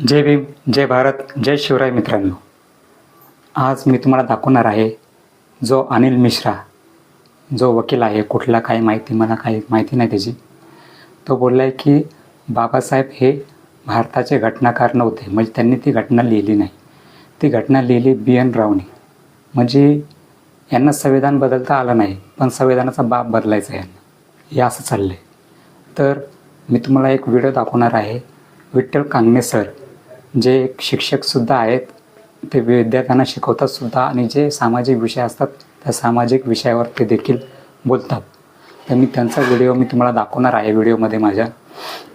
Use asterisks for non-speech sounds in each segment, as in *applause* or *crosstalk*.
जय भीम जय भारत जय शिवराय मित्रांनो. आज मी तुम्हाला दाखवणार आहे जो अनिल मिश्रा जो वकील आहे कुठला काय माहिती मला काही माहिती नाही त्याची. तो बोलला आहे की बाबासाहेब हे भारताचे घटनाकार नव्हते म्हणजे त्यांनी ती घटना लिहिली नाही. ती घटना लिहिली बी एन रावने. म्हणजे यांना संविधान बदलता आलं नाही पण संविधानाचा बाप बदलायचा आहे. यांना हे असं चाललं आहे तर मी तुम्हाला एक व्हिडिओ दाखवणार आहे. विठ्ठल कांगणे सर जे एक शिक्षकसुद्धा आहेत ते विद्यार्थ्यांना शिकवतातसुद्धा आणि जे सामाजिक विषय असतात त्या सामाजिक विषयावर ते देखील बोलतात. तर मी त्यांचा व्हिडिओ मी तुम्हाला दाखवणार आहे व्हिडिओमध्ये माझ्या.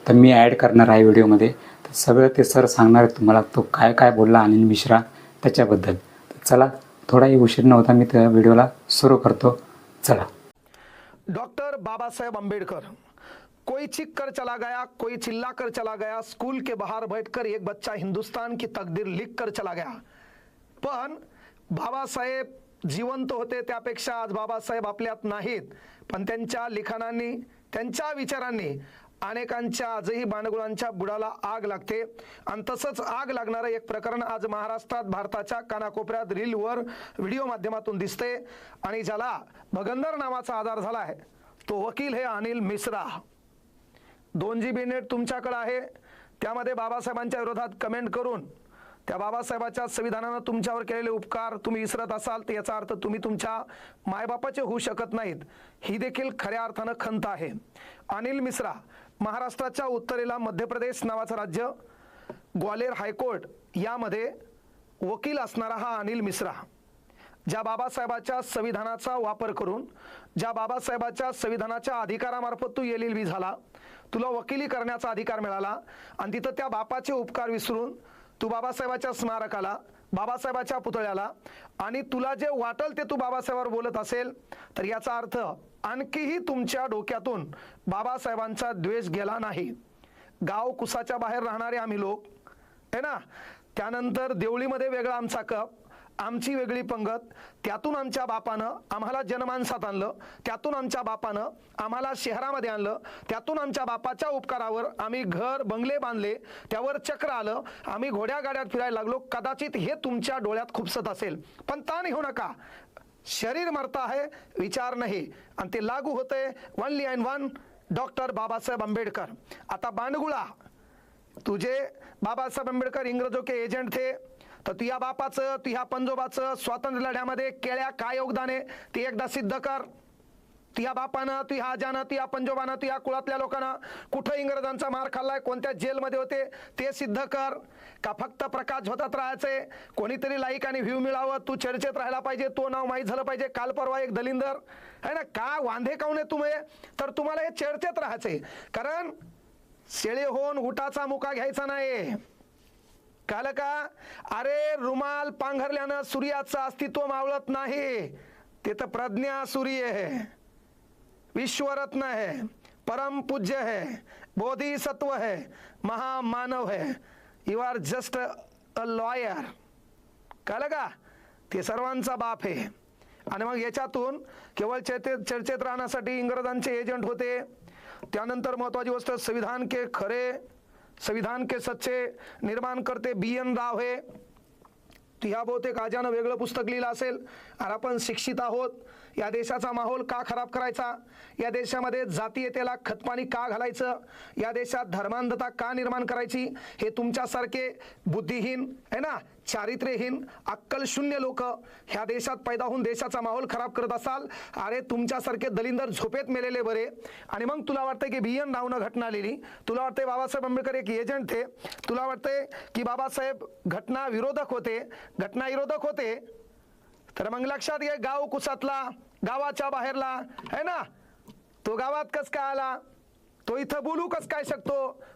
तर मी ॲड करणार आहे व्हिडिओमध्ये. तर सगळं ते सर सांगणार आहेत तुम्हाला तो काय काय बोलला अनिल मिश्रा त्याच्याबद्दल. तर चला थोडाही उशीर नव्हता मी त्या व्हिडिओला सुरू करतो. चला. डॉक्टर बाबासाहेब आंबेडकर. कोई चीख कर चला गया कोई चिल्ला कर चला गया स्कूल के बाहर बैठकर एक बच्चा हिंदुस्तान की तकदीर लिख कर चला गया। पण बाबासाहेब जिवंत होते त्यापेक्षा आज बाबासाहेब आपल्यात नाहीत. पण त्यांच्या लिखाणांनी त्यांच्या विचारांनी अनेकांच्या आजही बाणगुळांच्या बुडाला आग लागते. आणि तसंच आग लागणारं एक प्रकरण आज महाराष्ट्रात भारताच्या कानाकोपऱ्यात रीलवर व्हिडिओ माध्यमातून दिसते आणि ज्याला भगंदर नावाचा आधार झाला आहे तो वकील हे अनिल मिश्रा. दोन जी बी नेट तुमच्याकडं आहे. त्यामध्ये बाबासाहेबांच्या विरोधात कमेंट करून त्या बाबासाहेबाच्या संविधानानं तुमच्यावर केलेले उपकार तुम्ही विसरत असाल तर याचा अर्थ तुम्ही तुमच्या मायबापाचे होऊ शकत नाहीत. ही देखील खऱ्या अर्थानं खंत आहे. अनिल मिश्रा महाराष्ट्राच्या उत्तरेला मध्य प्रदेश नावाचं राज्य ग्वालेर हायकोर्ट यामध्ये वकील असणारा हा अनिल मिश्रा ज्या बाबासाहेबाच्या संविधानाचा वापर करून ज्या बाबासाहेबाच्या संविधानाच्या अधिकारामार्फत तू एल एल बी झाला तुला वकिली करण्याचा अधिकार मिळाला आणि तिथं त्या बापाचे उपकार विसरून तू बाबासाहेबाच्या स्मारकाला बाबासाहेबाच्या पुतळ्याला आणि तुला जे वाटल ते तू बाबासाहेबावर बोलत असेल तर याचा अर्थ आणखीही तुमच्या डोक्यातून बाबासाहेबांचा द्वेष गेला नाही. गाव कुसाच्या बाहेर राहणारे आम्ही लोक आहे ना? त्यानंतर देवळीमध्ये वेगळा आमचा कप आमची वेगळी पंगत त्यातून आमच्या बापानं आम्हाला जनमानसात आणलं त्यातून आमच्या बापानं आम्हाला शहरामध्ये आणलं त्यातून आमच्या बापाच्या उपकारावर आम्ही घर बंगले बांधले त्यावर चक्र आलं आम्ही घोड्या गाड्यात फिरायला लागलो कदाचित हे तुमच्या डोळ्यात खुपसत असेल. पण ताण घेऊ नका. शरीर मरता आहे विचार नाही. आणि ते लागू होते only and one doctor Babasaheb Ambedkar. आता बांडगुळा. तुझे बाबासाहेब आंबेडकर इंग्रजों के एजंट थे. तर तुझ्या बापाचं तुझ्या पंजोबाचं स्वातंत्र्य लढ्यामध्ये केळ्या काय योगदान? आहे ते एकदा सिद्ध कर. तुझ्या बापानं तुझ्या आजानं तुझ्या पंजोबानं तुझ्या कुळातल्या लोकांना कुठं इंग्रजांचा मार खाल्लाय कोणत्या जेलमध्ये होते ते सिद्ध कर. का फक्त प्रकाश होतात राहायचे? कोणीतरी लाईक आणि व्ह्यू मिळावं तू चर्चेत राहायला पाहिजे तो नाव माहीत झालं पाहिजे. काल परवा एक दलिंदर. है ना? का वांधे काऊन आहे तुम्ही? तर तुम्हाला हे चर्चेत राहायचे कारण शेळे होऊन हुटाचा मुका घ्यायचा नाही काल का अरे रुमाल पांघरल्यानं सूर्याचं अस्तित्व मावळत नाही. ते तर प्रज्ञा सूर्य आहे. विश्वरत्न है परम पूज्य है बोधिसत्व है महामानव है you are just a lawyer काल का ते सर्वांचा बाप आहे. आणि मग याच्यातून केवळ चर्चेत चर्चेत राहण्यासाठी इंग्रजांचे एजंट होते. त्यानंतर महत्वाची गोष्ट संविधान के खरे संविधान के सच्चे निर्माण करते बी एन राव हे। ह्या बहुतेक आजानं वेगळं पुस्तक लिहिलं असेल आणि आपण शिक्षित आहोत या देशाचा माहोल का खराब करायचा? या देशामध्ये जातीयतेला खतपाणी का घालायचं? या देशात धर्मांधता का निर्माण करायची? हे तुमच्यासारखे बुद्धिहीन है ना? चारित्र्यहीन अक्कलशून्य लोक ह्या देशात पैदा होऊन देशाचा माहोल खराब करत असाल अरे तुमच्यासारखे दलिंदर झोपेत मेलेले बरे. आणि मग तुला वाटतं की बी एन रावनं घटना लिहिली. तुला वाटतंय बाबासाहेब आंबेडकर एक एजंट थे. तुला वाटतंय की बाबासाहेब घटना विरोधक होते. घटना विरोधक होते. तर मग लक्षात घे गाव कुसातला. गावाच्या बाहेरला है ना? तो गावात कस काय आला? तो इथं बोलू कस काय शकतो?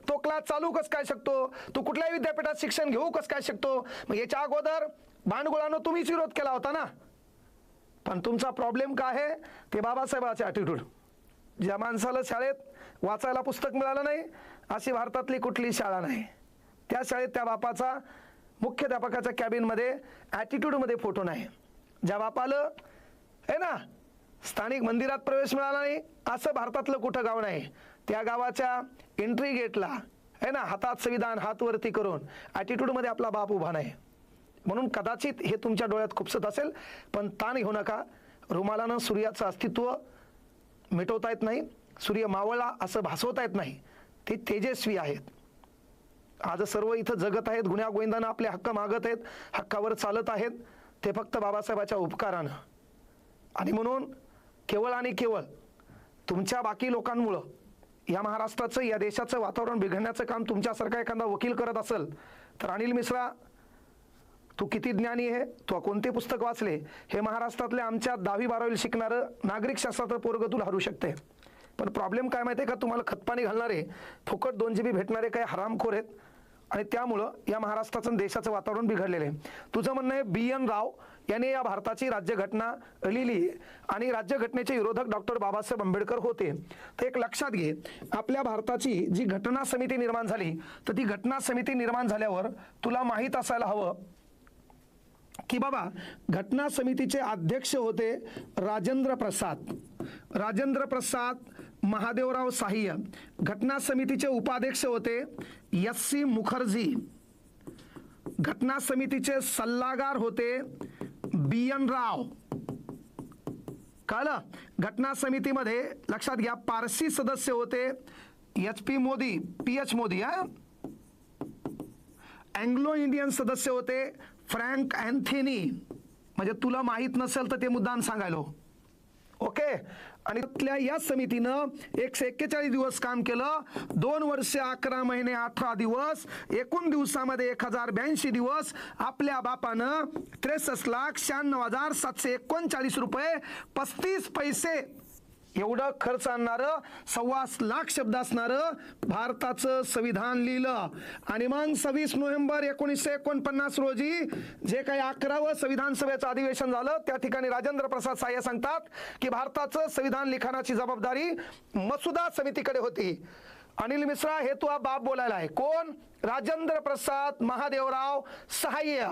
तो क्लास चालू कस काय शकतो? तो कुठल्याही विद्यापीठात शिक्षण घेऊ कस काय शकतो? मग याच्या अगोदर भांडगुळानं तुम्हीच विरोध केला होता ना? पण तुमचा प्रॉब्लेम काय आहे? ते बाबासाहेबाचे ॲटिट्यूड ज्या माणसाला शाळेत वाचायला पुस्तक मिळालं नाही अशी भारतातली कुठली शाळा नाही. त्या शाळेत त्या बापाचा मुख्याध्यापकाच्या कॅबिनमध्ये ॲटिट्यूडमध्ये फोटो नाही. ज्या बापाला आहे ना? स्थानिक मंदिरात प्रवेश मिळाला नाही. असं भारतातलं कुठं गाव नाही. त्या गावाच्या एंट्री गेटला आहे ना? हातात संविधान हात वरती करून ॲटिट्यूडमध्ये आपला बाप उभा नाही. म्हणून कदाचित हे तुमच्या डोळ्यात खुपसत असेल पण ताण घेऊ नका. रुमालानं सूर्याचं अस्तित्व मिटवता येत नाही. सूर्य मावळला असं भासवता येत नाही. ते तेजस्वी आहेत. आज सर्व इथं जगत आहेत. गुन्ह्या गोविंदानं आपले हक्क मागत आहेत. हक्कावर चालत आहेत. ते फक्त बाबासाहेबाच्या उपकारानं. आणि म्हणून केवळ आणि केवळ तुमच्या बाकी लोकांमुळं या महाराष्ट्राचं या देशाचं वातावरण बिघडण्याचं काम तुमच्यासारखा एखादा वकील करत असेल तर अनिल मिश्रा तू किती ज्ञानी आहे तू कोणते पुस्तक वाचले हे महाराष्ट्रातल्या आमच्या दहावी बारावीला शिकणारं नागरिक शास्त्राचं पोरग तुला हरू शकते. पण प्रॉब्लेम काय माहिती आहे का? तुम्हाला खतपाणी घालणारे फुकट दोन जी बी भेटणारे काही हरामखोर आहेत. आणि त्यामुळं या महाराष्ट्राचं देशाचं वातावरण बिघडलेलं आहे. तुझं म्हणणं आहे बी एन राव यांनी या भारताची राज्यघटना लिहिली आणि राज्यघटनेचे विरोधक डॉक्टर बाबासाहेब आंबेडकर होते. तर एक लक्षात घे आपल्या भारताची जी घटना समिती निर्माण झाली तर ती घटना समिती निर्माण झाल्यावर तुला माहीत असायला हवं की बाबा घटना समितीचे अध्यक्ष होते राजेंद्र प्रसाद. राजेंद्र प्रसाद महादेवराव साह्य. घटना समितीचे उपाध्यक्ष होते एस सी मुखर्जी. घटना समितीचे सल्लागार होते बी एन राव. कळलं? घटना समितीमध्ये लक्षात घ्या पारसी सदस्य होते H P Modi P H Modi हा? अँग्लो इंडियन सदस्य होते फ्रँक अँथेनी. म्हणजे तुला माहीत नसेल तर ते मुद्दाम सांगायलो. ओके? आणि त्यातल्या या समितीनं एकशे एक्केचाळीस दिवस काम केलं. दोन वर्ष अकरा महिने अठरा दिवस एकूण दिवसामध्ये एक हजार ब्याऐंशी दिवस आपल्या बापानं त्रेसष्ट लाख शहाण्णव हजार सातशे एकोणचाळीस रुपये पस्तीस पैसे एवढं खर्च आणणारं सव्वा लाख शब्द असणारं भारताचं संविधान लिहिलं. आणि मग सव्वीस नोव्हेंबर एकोणीसशे एकोणपन्नास रोजी जे काही अकरावं संविधान सभेचं अधिवेशन झालं त्या ठिकाणी राजेंद्र प्रसाद साह्य सांगतात की भारताचं संविधान लिखाणाची जबाबदारी मसुदा समितीकडे होती. अनिल मिश्रा हे तू बाप बोलायला आहे. कोण? राजेंद्र प्रसाद महादेवराव सहाय्य.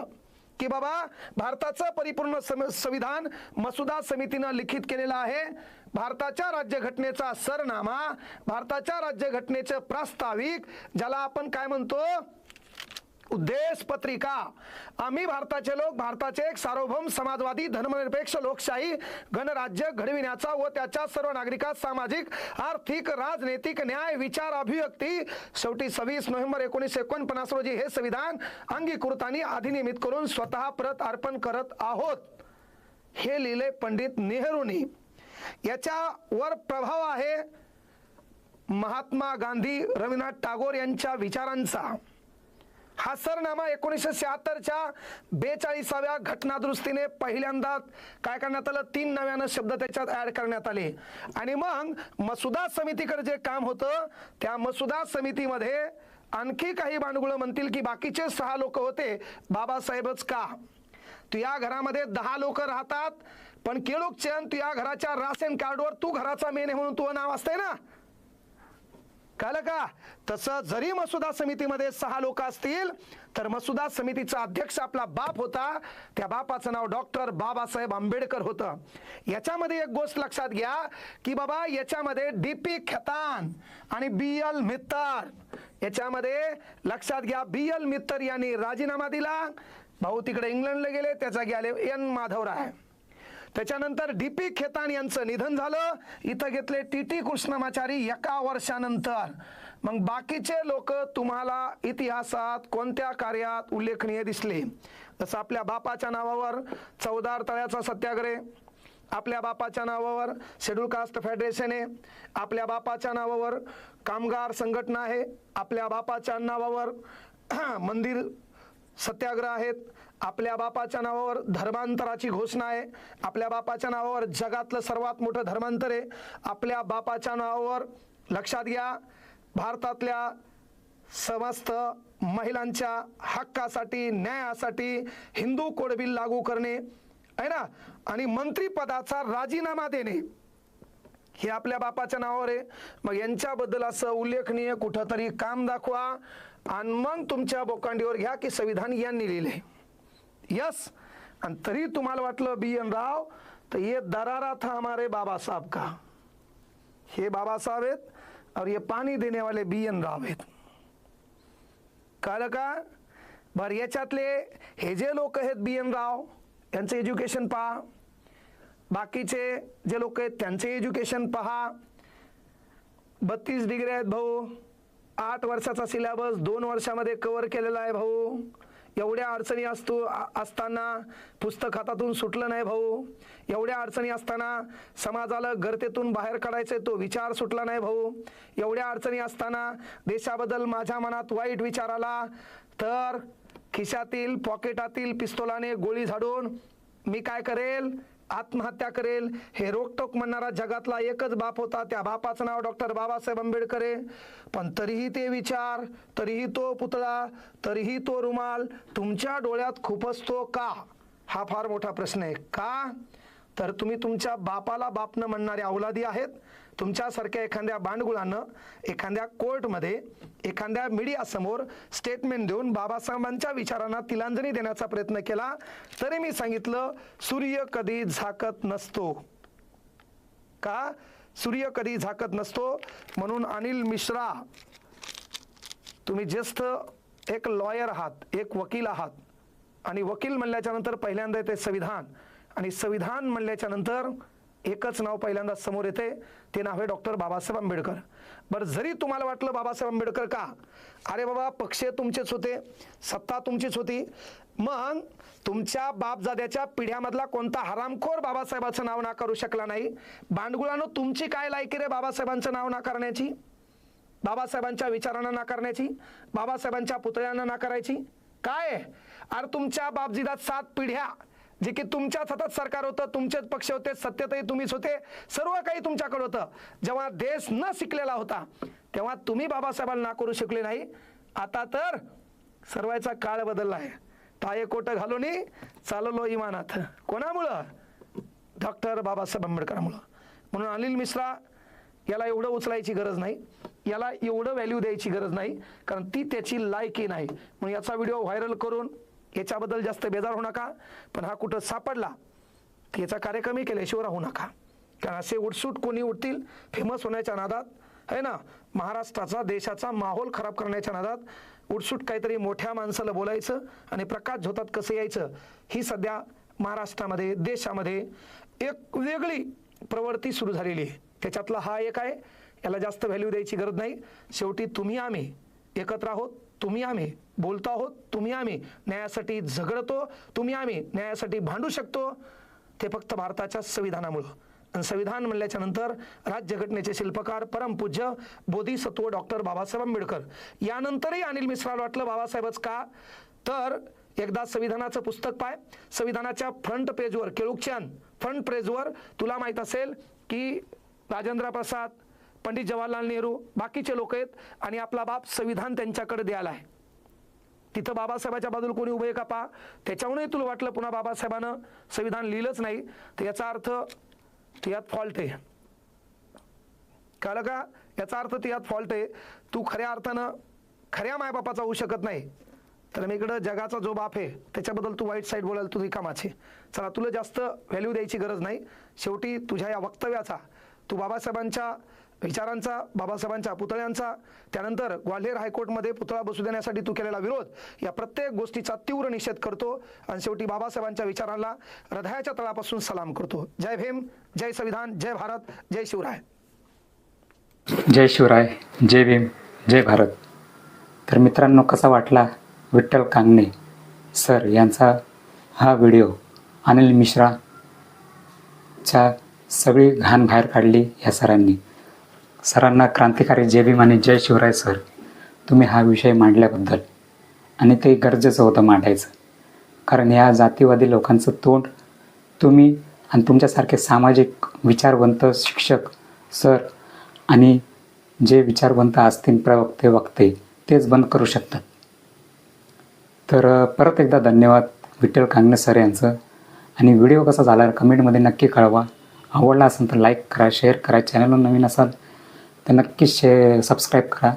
की बाबा भारताचं परिपूर्ण सम- संविधान मसुदा समितीनं लिखित केलेलं आहे. भारताच्या राज्यघटनेचा सरनामा भारताच्या राज्यघटनेचं प्रास्ताविक ज्याला आपण काय म्हणतो? उद्देश पत्रिका. आम्ही भारताचे लोक भारताचे एक सार्वभौम समाजवादी धर्मनिरपेक्ष लोकशाही गणराज्य घडविण्याचा व त्याच्या सर्व नागरिकात सामाजिक आर्थिक राजनैतिक न्याय विचार अभिव्यक्ती शेवटी सव्वीस नोव्हेंबर एकोणीसशे एकोणपन्नास रोजी हे संविधान अंगीकृत आणि अधिनियमित करून स्वतः परत अर्पण करत आहोत. हे लिहिले पंडित नेहरूंनी. याच्यावर प्रभाव आहे महात्मा गांधी रवींद्रनाथ टागोर यांच्या विचारांचा. हा सरनामा एकोणीसशे शहात्तरच्या बेचाळीसाव्या घटनादुरुस्तीने पहिल्यांदा काय करण्यात आलं? तीन नव्यानं शब्द त्याच्यात ऍड करण्यात आले. आणि मग मसुदा समितीकडे जे काम होतं त्या मसुदा समितीमध्ये आणखी काही भांडगुळं म्हणतील की बाकीचे सहा लोक होते. बाबासाहेबच का? या घरामध्ये दहा लोक राहतात. पण केळूक चंद तू या घराच्या राशन कार्डवर तू घराचा मेन आहे म्हणून तुझं नाव असतंय ना? कळलं का? तसं जरी मसुदा समितीमध्ये सहा लोक असतील तर मसुदा समितीचा अध्यक्ष आपला बाप होता. त्या बापाचं नाव डॉक्टर बाबासाहेब आंबेडकर होतं. याच्यामध्ये एक गोष्ट लक्षात घ्या की बाबा याच्यामध्ये डी पी खेतान आणि बी एल मित्तर. याच्यामध्ये लक्षात घ्या बी एल मित्तर यांनी राजीनामा दिला. भाऊ तिकडे इंग्लंडला गेले त्याचा गेले एन माधवराय. त्याच्यानंतर डी पी खेतान यांचं निधन झालं. इथं घेतले टी टी कृष्णमाचारी एका वर्षानंतर. मग बाकीचे लोक तुम्हाला इतिहासात कोणत्या कार्यात उल्लेखनीय दिसले? जसं आपल्या बापाच्या नावावर चौदार तळ्याचा सत्याग्रह आपल्या बापाच्या नावावर शेड्यूल कास्ट फेडरेशन आहे आपल्या बापाच्या नावावर कामगार संघटना आहे आपल्या बापाच्या नावावर *clears throat* मंदिर सत्याग्रह आहेत आपल्या बापाच्या नावावर धर्मांतराची घोषणा आहे. आपल्या बापाच्या नावावर जगातलं सर्वात मोठं धर्मांतर आहे. आपल्या बापाच्या नावावर लक्षात घ्या भारतातल्या समस्त महिलांच्या हक्कासाठी न्यायासाठी हिंदू कोड बिल लागू करणे आहे ना? आणि मंत्रीपदाचा राजीनामा देणे. हे आपल्या बापाच्या नावावर आहे. मग यांच्याबद्दल असं उल्लेखनीय कुठंतरी काम दाखवा. आणि मग तुमच्या बोकांडीवर घ्या की संविधान यांनी लिहिले. यस. आणि तरी तुम्हाला वाटलं बी एन राव तर ये दरारा था हमारे बाबा साहब का? हे बाबा साहब आहेत और ये पाणी देने वाले बी एन राव आहेत. कळलं का? बरं याच्यातले हे जे लोक आहेत बी एन राव यांचं एज्युकेशन पहा. बाकीचे जे लोक आहेत त्यांचे एज्युकेशन पहा. बत्तीस डिग्री आहेत भाऊ. आठ वर्षाचा सिलेबस दोन वर्षामध्ये कव्हर केलेला आहे भाऊ. एवढ्या अडचणी असतो असताना पुस्तक हातातून सुटलं नाही भाऊ. एवढ्या अडचणी असताना समाजाला गर्तेतून बाहेर काढायचे तो विचार सुटला नाही भाऊ. एवढ्या अडचणी असताना देशाबद्दल माझ्या मनात वाईट विचार आला तर खिशातील पॉकेटातील पिस्तोलाने गोळी झाडून मी काय करेल? आत्महत्या करेल. हे रोकटोक म्हणणारा जगातला एकच बाप होता. त्या बापाचं नाव डॉक्टर बाबासाहेब आंबेडकर. आहे पण तरीही ते विचार तरीही तो पुतळा तरीही तो रुमाल तुमच्या डोळ्यात खुपसतो का? हा फार मोठा प्रश्न आहे. का? तर तुम्ही तुमच्या बापाला बाप न म्हणणारे अवलादी आहेत. तुमच्यासारख्या एखाद्या बांडगुळानं एखाद्या कोर्टमध्ये एखाद्या मीडियासमोर स्टेटमेंट देऊन बाबासाहेबांच्या विचारांना तिलांजली देण्याचा प्रयत्न केला तरी मी सांगितलं सूर्य कधी झाकत नसतो. का? सूर्य कधी झाकत नसतो? म्हणून अनिल मिश्रा तुम्ही ज्येष्ठ एक लॉयर आहात एक वकील आहात. आणि वकील म्हणल्याच्या नंतर पहिल्यांदा येते संविधान. आणि संविधान म्हणल्याच्या नंतर एकच नाव पहिल्यांदा समोर येते. ते नाव आहे डॉक्टर बाबासाहेब आंबेडकर. बरं जरी तुम्हाला वाटलं बाबासाहेब आंबेडकर का? अरे बाबा पक्ष तुमचेच होते सत्ता तुमचीच होती. मग तुमच्या बापजाद्याच्या पिढ्यामधला कोणता हरामखोर बाबासाहेबाचं नाव नाकारू शकला नाही? बांडगुळानं तुमची काय लायकी रे बाबासाहेबांचं नाव नाकारण्याची? बाबासाहेबांच्या विचारांना नाकारण्याची? बाबासाहेबांच्या पुतळ्यांना नाकारायची? काय? अरे तुमच्या बापजीदात सात पिढ्या जे की तुमच्याच हातात सरकार होतं तुमचेच पक्ष होते सत्यतही तुम्हीच होते सर्व काही तुमच्याकडे होतं. जेव्हा देश न शिकलेला होता तेव्हा तुम्ही बाबासाहेबांना नाकारू शकले नाही. आता तर सर्वांचा काळ बदलला आहे. ताये कोट घालून चाललो इमानात. कोणामुळं? डॉक्टर बाबासाहेब आंबेडकरांमुळं. म्हणून अनिल मिश्रा याला एवढं उचलायची गरज नाही. याला एवढं व्हॅल्यू द्यायची गरज नाही. कारण ती त्याची लायकी नाही. म्हणून याचा व्हिडिओ व्हायरल करून याच्याबद्दल जास्त बेजार होऊ नका पण हा कुठं सापडला तर याचा कार्यक्रमही केल्याशिवाय राहू नका. कारण असे उठसूट कोणी उठतील फेमस होण्याच्या नादात आहे ना? महाराष्ट्राचा देशाचा माहोल खराब करण्याच्या नादात उठसूट काहीतरी मोठ्या माणसाला बोलायचं आणि प्रकाश झोतात कसं यायचं ही सध्या महाराष्ट्रामध्ये देशामध्ये एक वेगळी प्रवृत्ती सुरू झालेली आहे. त्याच्यातला हा एक आहे याला जास्त व्हॅल्यू द्यायची गरज नाही. शेवटी तुम्ही आम्ही एकत्र आहोत तुम्ही आम्ही. बोलतो आहोत तुम्ही आम्ही. न्यायासाठी झगडतो तुम्ही आम्ही. न्यायासाठी भांडू शकतो. ते फक्त भारताच्या संविधानामुळं. आणि संविधान म्हणल्याच्या नंतर राज्यघटनेचे शिल्पकार परमपूज्य बोधिसत्व डॉक्टर बाबासाहेब आंबेडकर. यानंतरही अनिल मिश्राला वाटलं बाबासाहेबच का? तर एकदा संविधानाचं पुस्तक पाय. संविधानाच्या फ्रंट पेजवर केळुकच्यान फ्रंट पेजवर तुला माहीत असेल की राजेंद्र प्रसाद पंडित जवाहरलाल नेहरू बाकीचे लोक आहेत आणि आपला बाप संविधान त्यांच्याकडे द्यायला आहे. तिथं बाबासाहेबाच्या बाजूला कोणी उभे आहे का पा त्याच्याहूनही तुला वाटलं पुन्हा बाबासाहेबानं संविधान लिहिलंच नाही. तर याचा अर्थ यात फॉल्ट आहे. कळलं का? याचा अर्थ ते यात फॉल्ट आहे. तू खऱ्या अर्थानं खऱ्या मायबापाचा होऊ शकत नाही. तर मी इकडं जगाचा जो बाप आहे त्याच्याबद्दल तू वाईट साईड बोलायला तू रिकामाची. चला तुला जास्त व्हॅल्यू द्यायची गरज नाही. शेवटी तुझ्या या वक्तव्याचा तू बाबासाहेबांच्या विचारांचा बाबासाहेबांच्या पुतळ्यांचा त्यानंतर ग्वाल्हेर हायकोर्टमध्ये पुतळा बसू देण्यासाठी तू केलेला विरोध या प्रत्येक गोष्टीचा तीव्र निषेध करतो आणि शेवटी बाबासाहेबांच्या विचारांना हृदयाच्या तळापासून सलाम करतो. जय भीम जय संविधान जय भारत जय शिवराय. जय शिवराय जय भीम जय भारत. तर मित्रांनो कसा वाटला विठ्ठल कांगणे सर यांचा हा व्हिडिओ? अनिल मिश्राच्या सगळी घाण बाहेर काढली या सरांनी. सरांना क्रांतिकारी जे भीम आणि जय शिवराय सर तुम्ही हा विषय मांडल्याबद्दल. आणि ते गरजेचं होतं मांडायचं. कारण ह्या जातीवादी लोकांचं तोंड तुम्ही आणि तुमच्यासारखे सामाजिक विचारवंत शिक्षक सर आणि जे विचारवंत असतील प्रवक्ते वक्ते तेच बंद करू शकतात. तर परत एकदा धन्यवाद विठ्ठल कांगणे सर यांचं. आणि व्हिडिओ कसा झाला कमेंटमध्ये नक्की कळवा. आवडला असेल तर लाईक करा शेअर करा. चॅनलवर नवीन असाल तर नक्कीच शे सबस्क्राईब करा.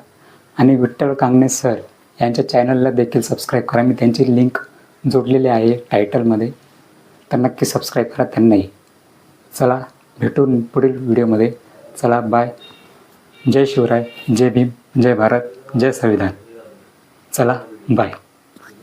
आणि विठ्ठल कांगणे सर यांच्या चॅनलला देखील सबस्क्राईब करा. मी त्यांची लिंक जोडलेली आहे टायटलमध्ये तर नक्की सबस्क्राईब करा त्यांनाही. चला भेटू पुढील व्हिडिओमध्ये चला बाय जय शिवराय जय भीम जय भारत जय संविधान. चला बाय